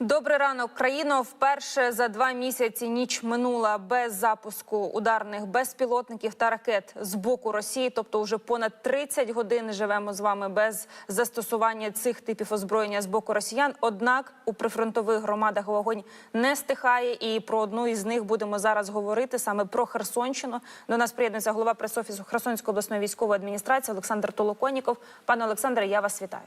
Добрий ранок, країно. Вперше за два місяці ніч минула без запуску ударних безпілотників та ракет з боку Росії. Тобто, вже понад 30 годин живемо з вами без застосування цих типів озброєння з боку росіян. Однак у прифронтових громадах вогонь не стихає, і про одну із них будемо зараз говорити саме про Херсонщину. До нас приєднується голова пресофісу Херсонської обласної військової адміністрації Олександр Толоконіков. Пане Олександре, я вас вітаю.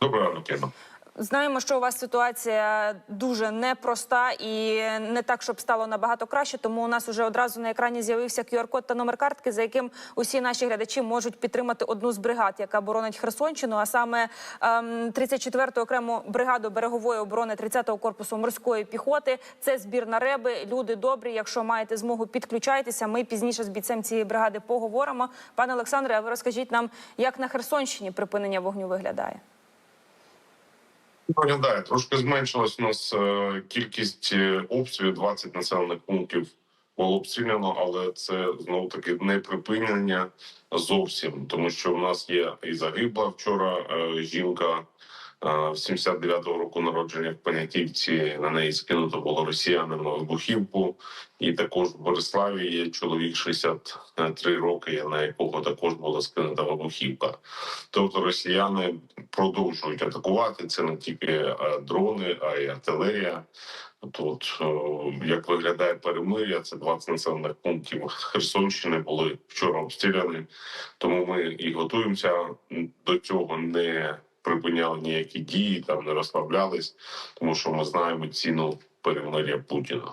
Доброго ранку. Знаємо, що у вас ситуація дуже непроста і не так, щоб стало набагато краще. Тому у нас уже одразу на екрані з'явився QR-код та номер картки, за яким усі наші глядачі можуть підтримати одну з бригад, яка боронить Херсонщину, а саме ем, 34-ту окрему бригаду берегової оборони 30-го корпусу морської піхоти. Це збір на реби. Люди добрі. Якщо маєте змогу, підключайтеся. Ми пізніше з бійцем цієї бригади поговоримо. Пане Олександре, а ви розкажіть нам, як на Херсонщині припинення вогню виглядає? Виглядає, трошки зменшилась у нас е, кількість е, обстрілів, 20 населених пунктів було обстріляно, але це знову таки не припинення зовсім, тому що в нас є і загибла вчора е, жінка 79-го року народження в Понятівці. На неї скинуто було росіянами вибухівку. І також в Бориславі є чоловік 63 роки, на якого також була скинута вибухівка. Тобто росіяни продовжують атакувати. Це не тільки е, дрони, а й артилерія. Тут як виглядає перемир'я, це 20 населених пунктів Херсонщини були вчора обстріляні. Тому ми і готуємося до цього. Не припиняли ніякі дії, там не розслаблялись, тому що ми знаємо ціну перемир'я Путіна.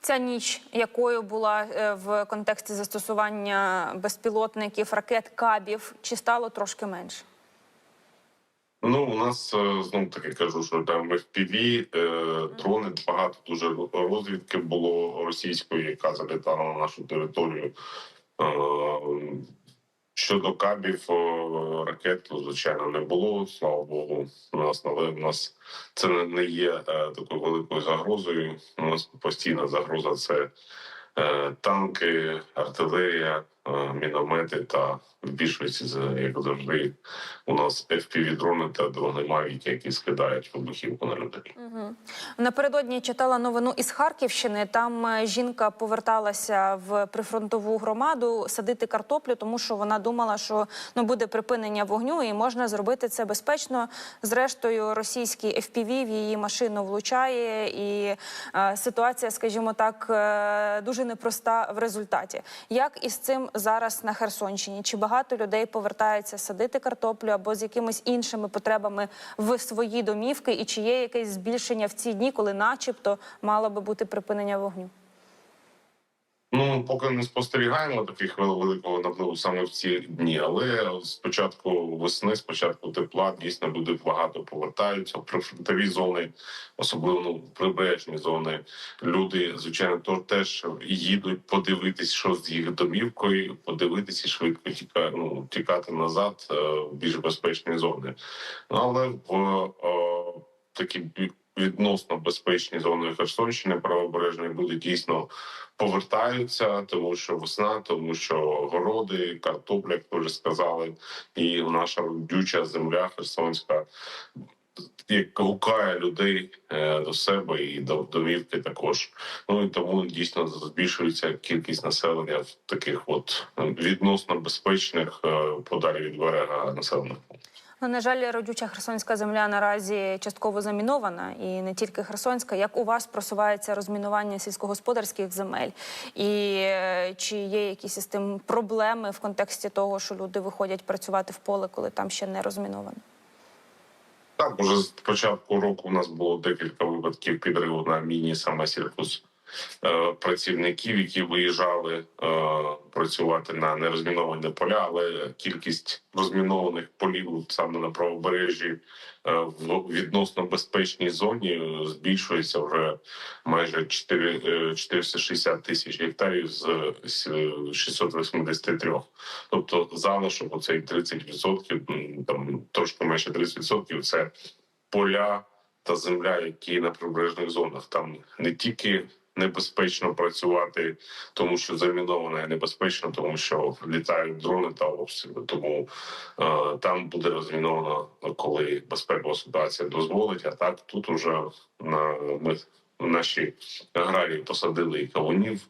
Ця ніч, якою була е, в контексті застосування безпілотників, ракет, кабів, чи стало трошки менше? Ну, у нас е, знову таки кажу, що там FPV, е, дрони багато дуже розвідки було російської, яка залітала на нашу територію. Щодо кабів ракет, звичайно, не було. Слава Богу, у нас але в нас це не- є е, такою великою загрозою. У нас постійна загроза це е, танки, артилерія, міномети та в більшості, як завжди, у нас FPV-дрони та дрони Mavic, які скидають вибухівку на людей. Угу. Напередодні читала новину із Харківщини. Там е, жінка поверталася в прифронтову громаду садити картоплю, тому що вона думала, що ну буде припинення вогню, і можна зробити це безпечно. Зрештою, російський FPV в її машину влучає, і е, ситуація, скажімо так, е, дуже непроста в результаті. Як із цим зараз на Херсонщині? Чи багато людей повертається садити картоплю або з якимись іншими потребами в свої домівки? І чи є якесь збільшення в ці дні, коли, начебто, мало би бути припинення вогню? Ну поки не спостерігаємо таких великого напливу саме в ці дні. Але з початку весни, з початку тепла, дійсно люди багато повертаються в прифронтові зони, особливо ну, прибережні зони. Люди, звичайно, то теж їдуть подивитись, що з їх домівкою, подивитися і швидко тікати, ну, тікати назад е, в більш безпечні зони. Ну, але в е, такі відносно безпечні зони Херсонщини правобережної люди дійсно повертаються, тому що весна, тому що городи, картопля, як ви вже сказали, і наша родюча земля Херсонська. Як гукає людей е, до себе і до домівки також. Ну і тому дійсно збільшується кількість населення в таких от е, відносно безпечних е, подалі від берега населених пунктів. Ну, на жаль, родюча херсонська земля наразі частково замінована, і не тільки херсонська. Як у вас просувається розмінування сільськогосподарських земель? І чи є якісь із тим проблеми в контексті того, що люди виходять працювати в поле, коли там ще не розміновано? Так, уже з початку року у нас було декілька випадків підриву на міні саме е, працівників, які виїжджали е, працювати на нерозміновані поля, але кількість розмінованих полів саме на правобережжі е, в відносно безпечній зоні е, збільшується вже майже 4, е, 460 тисяч гектарів з е, 683. Тобто залишок оцей 30%, там трошки менше 30% – це поля та земля, які на прибережних зонах. Там не тільки небезпечно працювати, тому що заміновано небезпечно, тому що літають дрони та обстріли. Тому е, там буде розміновано, коли безпекова ситуація дозволить. А так тут уже на ми наші аграрії посадили і кавунів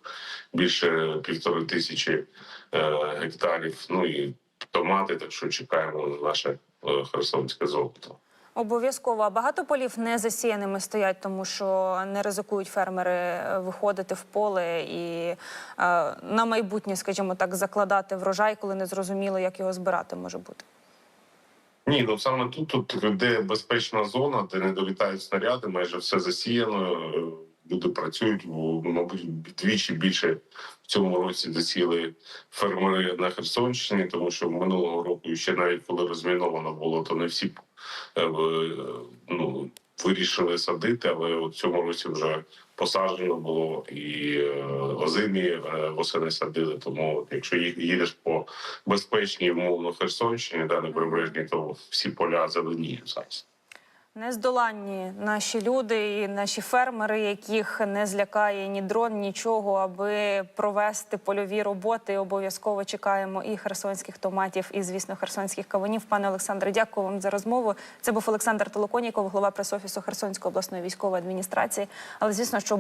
більше півтори тисячі е, гектарів. Ну і томати, так що чекаємо на наше е, херсонське золото. Обов'язково багато полів не засіяними стоять, тому що не ризикують фермери е, виходити в поле і е, на майбутнє, скажімо так, закладати врожай, коли не зрозуміло, як його збирати може бути. Ні, ну саме тут, тут де безпечна зона, де не долітають снаряди, майже все засіяно. Е, Люди працюють, бо, мабуть, двічі більше в цьому році засіли фермери на Херсонщині, тому що минулого року ще навіть коли розміновано було, то не всі е, ну, вирішили садити, але в цьому році вже посаджено було і е, озимі е, восени садили. Тому якщо їдеш по безпечній умовно Херсонщині, да, на прибережній, то всі поля зеленіють зараз. Нездоланні наші люди і наші фермери, яких не злякає ні дрон, нічого, аби провести польові роботи. Обов'язково чекаємо і херсонських томатів, і звісно, херсонських кавунів. Пане Олександре, дякую вам за розмову. Це був Олександр Толоконіков, голова пресофісу Херсонської обласної військової адміністрації. Але звісно, що